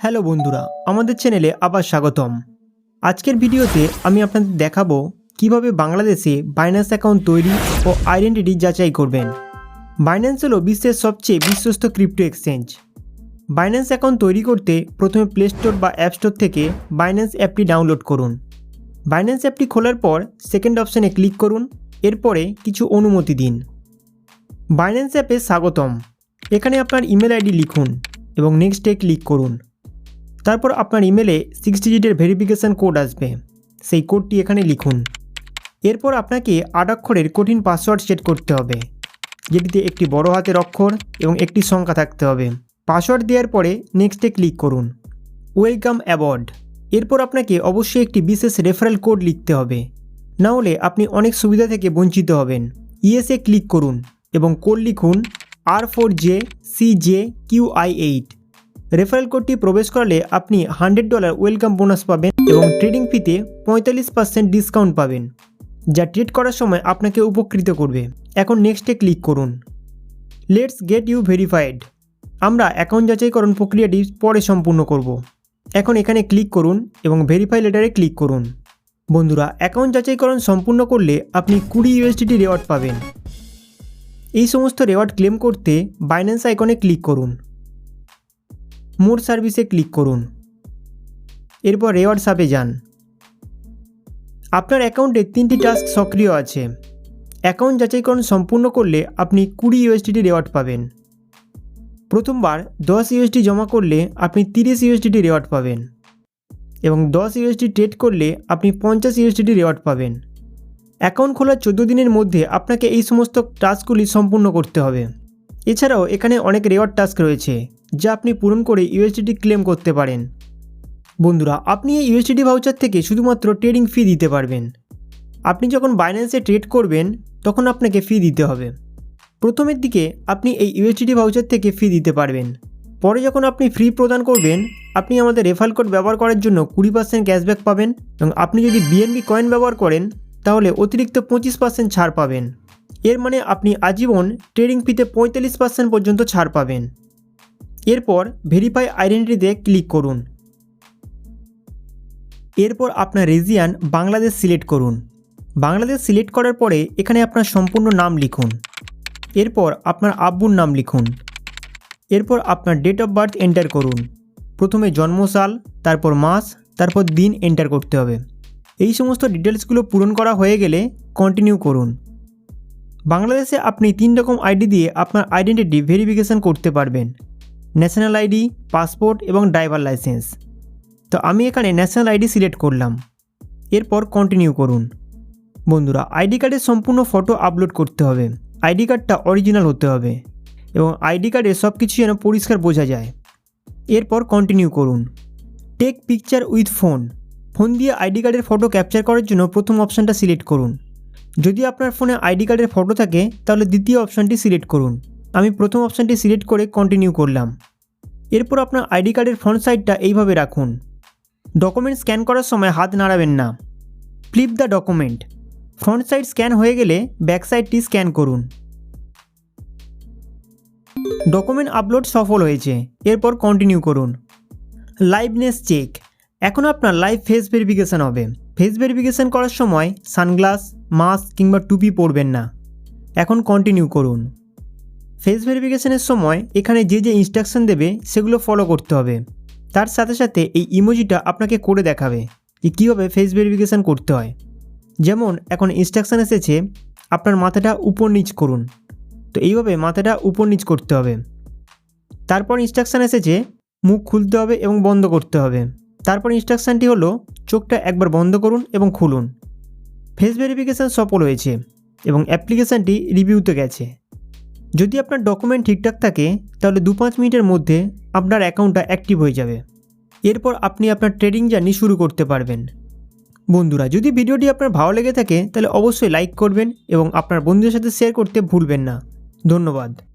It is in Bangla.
হ্যালো বন্ধুরা, আমাদের চ্যানেলে আবার স্বাগতম। আজকের ভিডিওতে আমি আপনাদের দেখাবো কীভাবে বাংলাদেশে বাইন্যান্স অ্যাকাউন্ট তৈরি ও আইডেন্টিটি যাচাই করবেন। বাইন্যান্স হলো বিশ্বের সবচেয়ে বিশ্বস্ত ক্রিপ্টো এক্সচেঞ্জ বাইন্যান্স অ্যাকাউন্ট তৈরি করতে প্রথমে প্লে স্টোর বা অ্যাপ স্টোর থেকে বাইন্যান্স অ্যাপটি ডাউনলোড করুন। বাইন্যান্স অ্যাপটি খোলার পর সেকেন্ড অপশানে ক্লিক করুন, এরপরে কিছু অনুমতি দিন। বাইন্যান্স অ্যাপে স্বাগতম। এখানে আপনার ইমেল আইডি লিখুন এবং নেক্সটে ক্লিক করুন। তারপর আপনার ইমেলে সিক্স ডিজিটের ভেরিফিকেশান কোড আসবে। সেই কোডটি এখানে লিখুন। এরপর আপনাকে আট অক্ষরের কঠিন পাসওয়ার্ড সেট করতে হবে, যেটিতে একটি বড় হাতের অক্ষর এবং একটি সংখ্যা থাকতে হবে। পাসওয়ার্ড দেওয়ার পরে নেক্সটে ক্লিক করুন। ওয়েলকাম অ্যাওয়ার্ড এরপর আপনাকে অবশ্যই একটি বিশেষ রেফারেল কোড লিখতে হবে। না হলে আপনি অনেক সুবিধা থেকে বঞ্চিত হবেন। ইএসএ ক্লিক করুন এবং কোড লিখুন আর four J C J Q I eight referral কোডটি প্রবেশ করালে আপনি হান্ড্রেড ডলার ওয়েলকাম বোনাস পাবেন এবং ট্রেডিং ফিতে পঁয়তাল্লিশ পার্সেন্ট ডিসকাউন্ট পাবেন, যা ট্রেড করার সময় আপনাকে উপকৃত করবে। এখন নেক্সটে ক্লিক করুন। Let's get you verified. আমরা অ্যাকাউন্ট যাচাইকরণ প্রক্রিয়াটি পরে সম্পূর্ণ করব। এখন এখানে ক্লিক করুন এবং ভেরিফাই লেটারে ক্লিক করুন। বন্ধুরা, অ্যাকাউন্ট যাচাইকরণ সম্পূর্ণ করলে আপনি কুড়ি ইউএসডিটি রেওয়ার্ড পাবেন। এই সমস্ত রেওয়ার্ড ক্লেম করতে বাইন্যান্স আইকনে ক্লিক করুন। মোর সার্ভিসে ক্লিক করুন। এরপর রেওয়ার্ড সাপে যান। আপনার অ্যাকাউন্টে তিনটি টাস্ক সক্রিয় আছে। অ্যাকাউন্ট যাচাইকরণ সম্পূর্ণ করলে আপনি কুড়ি ইউএসডিটি রেওয়ার্ড পাবেন। প্রথমবার দশ ইউএসডি জমা করলে আপনি তিরিশ ইউএসডিটি রেওয়ার্ড পাবেন এবং দশ ইউএসডি ট্রেড করলে আপনি পঞ্চাশ ইউএসডিটি রেওয়ার্ড পাবেন। অ্যাকাউন্ট খোলার চোদ্দ দিনের মধ্যে আপনাকে এই সমস্ত টাস্কগুলি সম্পূর্ণ করতে হবে। এছাড়াও এখানে অনেক রেওয়ার্ড টাস্ক রয়েছে। যা আপনি পূরণ করে ইউএসডিটি ক্লেম করতে পারেন। বন্ধুরা, আপনি এই ইউএসডিটি ভাউচার থেকে শুধুমাত্র ট্রেডিং ফি দিতে পারবেন। আপনি যখন বাইন্যান্সে ট্রেড করবেন, তখন আপনাকে ফি দিতে হবে। প্রথমের দিকে আপনি এই ইউএসডিটি ভাউচার থেকে ফি দিতে পারবেন। পরে যখন আপনি ফ্রি প্রদান করবেন, আপনি আমাদের রেফার কোড ব্যবহার করার জন্য কুড়ি পার্সেন্ট ক্যাশব্যাক পাবেন এবং আপনি যদি বিএনবি কয়েন ব্যবহার করেন, তাহলে অতিরিক্ত পঁচিশ পার্সেন্ট ছাড় পাবেন। এর মানে আপনি আজীবন ট্রেডিং ফিতে পঁয়তাল্লিশ পার্সেন্ট পর্যন্ত ছাড় পাবেন। এরপর ভেরিফাই আইডেন্টিটিতে ক্লিক করুন। এরপর আপনার রিজিয়ান বাংলাদেশ সিলেক্ট করুন। বাংলাদেশ সিলেক্ট করার পরে এখানে আপনার সম্পূর্ণ নাম লিখুন। এরপর আপনার আব্বুর নাম লিখুন। এরপর আপনার ডেট অফ বার্থ এন্টার করুন। প্রথমে জন্মসাল, তারপর মাস, তারপর দিন এন্টার করতে হবে। এই সমস্ত ডিটেলসগুলো পূরণ করা হয়ে গেলে কন্টিনিউ করুন। বাংলাদেশে আপনি তিন রকম আইডি দিয়ে আপনার আইডেন্টিটি ভেরিফিকেশান করতে পারবেন। ন্যাশনাল আইডি পাসপোর্ট এবং ড্রাইভার লাইসেন্স তো আমি এখানে ন্যাশনাল আইডি সিলেক্ট করলাম। এরপর কন্টিনিউ করুন। বন্ধুরা আইডি কার্ডের সম্পূর্ণ ফটো আপলোড করতে হবে। আইডি কার্ডটা অরিজিনাল হতে হবে এবং আইডি কার্ডে সব কিছু যেন পরিষ্কার বোঝা যায়। এরপর কন্টিনিউ করুন। Take picture with phone phone দিয়ে আইডি কার্ডের ফটো ক্যাপচার করার জন্য প্রথম অপশানটা সিলেক্ট করুন। যদি আপনার ফোনে আইডি কার্ডের ফটো থাকে, তাহলে দ্বিতীয় অপশানটি সিলেক্ট করুন। আমি প্রথম অপশানটি সিলেক্ট করে কন্টিনিউ করলাম। এরপর আপনার আইডি কার্ডের ফ্রন্ট সাইডটা এইভাবে রাখুন। ডকুমেন্ট স্ক্যান করার সময় হাত নাড়াবেন না। Flip the document front side scan হয়ে গেলে ব্যাক সাইডটি স্ক্যান করুন। ডকুমেন্ট আপলোড সফল হয়েছে। এরপর কন্টিনিউ করুন। লাইভনেস চেক এখন আপনার লাইভ ফেস ভেরিফিকেশান হবে। ফেস ভেরিফিকেশান করার সময় সানগ্লাস, মাস্ক কিংবা টুপি পরবেন না। এখন কন্টিনিউ করুন। ফেস ভেরিফিকেশানের সময় এখানে যে যে ইনস্ট্রাকশন দেবে, সেগুলো ফলো করতে হবে। তার সাথে সাথে এই ইমোজিটা আপনাকে করে দেখাবে যে কীভাবে ফেস ভেরিফিকেশান করতে হয়। যেমন, এখন ইনস্ট্রাকশান এসেছে, আপনার মাথাটা উপর নিচ করুন। তো এইভাবে মাথাটা উপর নিচ করতে হবে। তারপর ইনস্ট্রাকশান এসেছে, মুখ খুলতে হবে এবং বন্ধ করতে হবে। তারপর ইনস্ট্রাকশানটি হলো, চোখটা একবার বন্ধ করুন এবং খুলুন। ফেস ভেরিফিকেশান সফল হয়েছে এবং অ্যাপ্লিকেশানটি রিভিউতে গেছে। যদি আপনার ডকুমেন্ট ঠিকঠাক থাকে, তাহলে দু পাঁচ মিনিটের মধ্যে আপনার অ্যাকাউন্টটা অ্যাক্টিভ হয়ে যাবে। এরপর আপনি আপনার ট্রেডিং জার্নি শুরু করতে পারবেন। বন্ধুরা, যদি ভিডিওটি আপনার ভালো লেগে থাকে, তাহলে অবশ্যই লাইক করবেন এবং আপনার বন্ধুদের সাথে শেয়ার করতে ভুলবেন না। ধন্যবাদ।